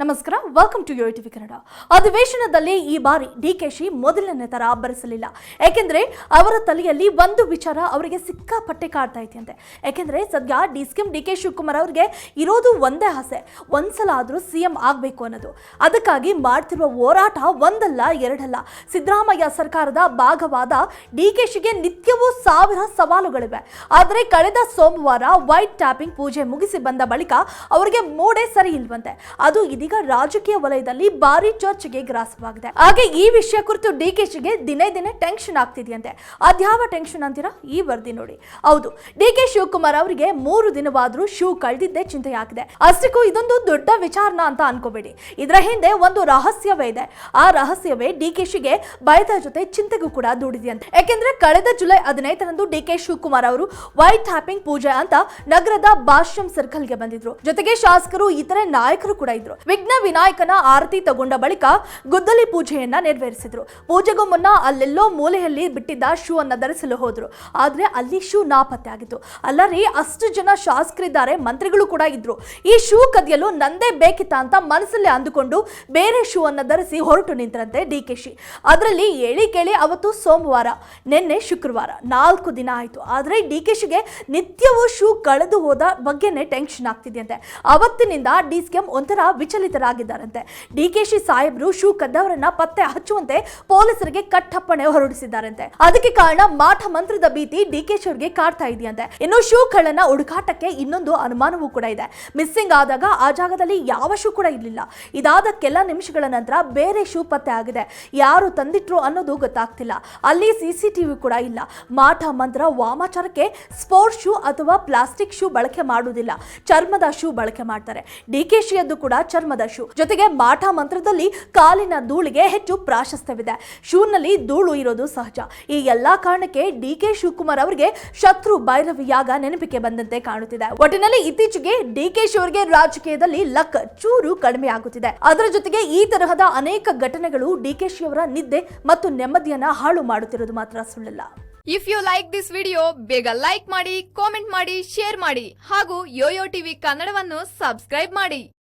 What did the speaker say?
ನಮಸ್ಕಾರ welcome to yo TV Kannada ಅಧಿವೇಶನದಲ್ಲಿ ಈ ಬಾರಿ ಡಿ ಕೆ ಶಿ ಮೊದಲನೇ ಥರ ಅಬ್ಬರಿಸಲಿಲ್ಲ ಯಾಕೆಂದ್ರೆ ಅವರ ತಲೆಯಲ್ಲಿ ಒಂದು ವಿಚಾರ ಅವರಿಗೆ ಸಿಕ್ಕಾಪಟ್ಟೆ ಕಾಡ್ತಾ ಇದೆಯಂತೆ. ಯಾಕೆಂದ್ರೆ ಸದ್ಯ D scheme D K Shivakumar ಅವರಿಗೆ ಇರೋದು ಒಂದೇ ಆಸೆ. ಒಂದ್ಸಲ ಆದರೂ ಸಿ ಎಂ ಆಗಬೇಕು ಅನ್ನೋದು. ಅದಕ್ಕಾಗಿ ಮಾಡ್ತಿರುವ ಹೋರಾಟ ಒಂದಲ್ಲ, ಎರಡಲ್ಲ. ಸಿದ್ದರಾಮಯ್ಯ ಸರ್ಕಾರದ ಭಾಗವಾದ ಡಿ ಕೆ ಶಿಗೆ ನಿತ್ಯವೂ ಸಾವಿರ ಸವಾಲುಗಳಿವೆ. ಆದರೆ ಕಳೆದ ಸೋಮವಾರ ವೈಟ್ ಟ್ಯಾಪಿಂಗ್ ಪೂಜೆ ಮುಗಿಸಿ ಬಂದ ಬಳಿಕ ಅವರಿಗೆ ಮೂಡೆ ಸರಿ ಇಲ್ವಂತೆ. ಅದು ಇದೀಗ ರಾಜಕೀಯ ವಲಯದಲ್ಲಿ ಭಾರಿ ಚರ್ಚೆಗೆ ಗ್ರಾಸವಾಗಿದೆ. ಹಾಗೆ ಈ ವಿಷಯ ಕುರಿತು ಡಿ ಕೆ ಶಿಗೆ ದಿನೇ ದಿನೇ ಟೆನ್ಷನ್ ಆಗ್ತಿದೆಯಂತೆ. ಅದ್ಯಾವ ಟೆನ್ಷನ್ ಅಂತೀರಾ? ಈ ವರದಿ ನೋಡಿ. ಹೌದು, ಡಿ ಕೆ ಶಿವಕುಮಾರ್ ಅವರಿಗೆ ಮೂರು ದಿನವಾದ್ರೂ ಶೂ ಕಳೆದಿದ್ದೇ ಚಿಂತೆಯಾಗಿದೆ. ಅಷ್ಟಕ್ಕೂ ಇದೊಂದು ದೊಡ್ಡ ವಿಚಾರನ ಅಂತ ಅನ್ಕೋಬೇಡಿ. ಇದರ ಹಿಂದೆ ಒಂದು ರಹಸ್ಯವೇ ಇದೆ. ಆ ರಹಸ್ಯವೇ ಡಿ ಕೆ ಶಿಗೆ ಭಯದ ಜೊತೆ ಚಿಂತೆಗೂ ಕೂಡ ದುಡಿದೆಯಂತೆ. ಯಾಕೆಂದ್ರೆ ಕಳೆದ ಜುಲೈ ಹದಿನೈದರಂದು ಡಿ ಕೆ ಶಿವಕುಮಾರ್ ಅವರು ವೈಟ್ ಹ್ಯಾಪಿಂಗ್ ಪೂಜೆ ಅಂತ ನಗರದ ಭಾಷ್ಯಂ ಸರ್ಕಲ್ಗೆ ಬಂದಿದ್ರು. ಜೊತೆಗೆ ಶಾಸಕರು, ಇತರೆ ನಾಯಕರು ಕೂಡ ಇದ್ರು. ವಿಘ್ನ ವಿನಾಯಕನ ಆರತಿ ತಗೊಂಡ ಬಳಿಕ ಗುದ್ದಲಿ ಪೂಜೆಯನ್ನ ನೆರವೇರಿಸಿದ್ರು. ಪೂಜೆಗೂ ಮುನ್ನ ಅಲ್ಲೆಲ್ಲೋ ಮೂಲೆಯಲ್ಲಿ ಬಿಟ್ಟಿದ್ದ ಶೂ ಅನ್ನ ಧರಿಸಲು ಹೋದ್ರು. ಆದ್ರೆ ಅಲ್ಲಿ ಶೂ ನಾಪತ್ತೆ ಆಗಿತ್ತು. ಅಲ್ಲರಿ, ಅಷ್ಟು ಜನ ಶಾಸಕರಿದ್ದಾರೆ, ಮಂತ್ರಿಗಳು ಕೂಡ ಇದ್ರು. ಈ ಶೂ ಕದಿಯಲು ನಂದೇ ಬೇಕಿತ್ತ ಅಂತ ಮನಸ್ಸಲ್ಲೇ ಅಂದುಕೊಂಡು ಬೇರೆ ಶೂ ಅನ್ನ ಧರಿಸಿ ಹೊರಟು ನಿಂತರಂತೆ ಡಿ ಕೆ ಶಿ. ಅದರಲ್ಲಿ ಹೇಳಿ ಕೇಳಿ ಅವತ್ತು ಸೋಮವಾರ, ನಿನ್ನೆ ಶುಕ್ರವಾರ, ನಾಲ್ಕು ದಿನ ಆಯ್ತು. ಆದ್ರೆ ಡಿ ಕೆ ಶಿಗೆ ನಿತ್ಯವೂ ಶೂ ಕಳೆದು ಹೋದ ಬಗ್ಗೆನೇ ಟೆನ್ಷನ್ ಆಗ್ತಿದೆಯಂತೆ. ಅವತ್ತಿನಿಂದ ಡಿ ಸಿ ಒಂಥರ ವಿಚಲಿತರಾಗಿದ್ದಾರಂತೆ ಡಿ ಕೆ ಶಿ ಸಾಹೇಬ್ರು ಶೂ ಕದ್ದವರನ್ನ ಪತ್ತೆ ಹಚ್ಚುವಂತೆ ಪೊಲೀಸರಿಗೆ ಕಟ್ಟಪ್ಪಣೆ ಹೊರಡಿಸಿದ್ದಾರಂತೆ. ಅದಕ್ಕೆ ಕಾರಣ ಮಾಠ ಮಂತ್ರದ ಭೀತಿ ಡಿ ಅವರಿಗೆ ಕಾಡ್ತಾ ಇದೆಯಂತೆ. ಇನ್ನು ಶೂ ಕಳ್ಳನ ಹುಡುಕಾಟಕ್ಕೆ ಇನ್ನೊಂದು ಅನುಮಾನವೂ ಕೂಡ ಇದೆ. ಮಿಸ್ಸಿಂಗ್ ಆದಾಗ ಆ ಜಾಗದಲ್ಲಿ ಯಾವ ಶೂ ಕೂಡ ಇರಲಿಲ್ಲ. ಇದಾದ ಕೆಲ ನಿಮಿಷಗಳ ನಂತರ ಬೇರೆ ಶೂ ಪತ್ತೆ ಆಗಿದೆ. ಯಾರು ತಂದಿಟ್ರು ಅನ್ನೋದು ಗೊತ್ತಾಗ್ತಿಲ್ಲ. ಅಲ್ಲಿ ಸಿಸಿಟಿವಿ ಕೂಡ ಇಲ್ಲ. ಮಾಠ ಮಂತ್ರ ವಾಮಾಚಾರಕ್ಕೆ ಸ್ಪೋರ್ಟ್ಸ್ ಶೂ ಅಥವಾ ಪ್ಲಾಸ್ಟಿಕ್ ಶೂ ಬಳಕೆ ಮಾಡುವುದಿಲ್ಲ. ಚರ್ಮದ ಶೂ ಬಳಕೆ ಮಾಡ್ತಾರೆ. ಡಿ ಕೂಡ ಶೂ ಜೊತೆಗೆ ಮಾಠ ಮಂತ್ರದಲ್ಲಿ ಕಾಲಿನ ಧೂಳಿಗೆ ಹೆಚ್ಚು ಪ್ರಾಶಸ್ತ್ಯವಿದೆ. ಶೂನಲ್ಲಿ ಧೂಳು ಇರೋದು ಸಹಜ. ಈ ಎಲ್ಲಾ ಕಾರಣಕ್ಕೆ ಡಿ ಕೆ ಶಿವಕುಮಾರ್ ಅವರಿಗೆ ಶತ್ರು ಭೈರವಿ ಯಾಗ ನೆನಪಿಗೆ ಬಂದಂತೆ ಕಾಣುತ್ತಿದೆ. ಒಟ್ಟಿನಲ್ಲಿ ಇತ್ತೀಚೆಗೆ ಡಿ ಕೆ ಶಿವರಿಗೆ ರಾಜಕೀಯದಲ್ಲಿ ಲಕ್ ಚೂರು ಕಡಿಮೆ ಆಗುತ್ತಿದೆ. ಅದರ ಜೊತೆಗೆ ಈ ತರಹದ ಅನೇಕ ಘಟನೆಗಳು ಡಿ ಕೆ ಶಿ ಅವರ ನಿದ್ದೆ ಮತ್ತು ನೆಮ್ಮದಿಯನ್ನ ಹಾಳು ಮಾಡುತ್ತಿರೋದು ಮಾತ್ರ ಸುಳ್ಳಲ್ಲ. If you like this video ಬೇಗ ಲೈಕ್ ಮಾಡಿ ಕಾಮೆಂಟ್ ಮಾಡಿ ಶೇರ್ ಮಾಡಿ ಹಾಗೂ ಯೋಯೋ ಟಿವಿ ಕನ್ನಡವನ್ನು ಸಬ್ಸ್ಕ್ರೈಬ್ ಮಾಡಿ.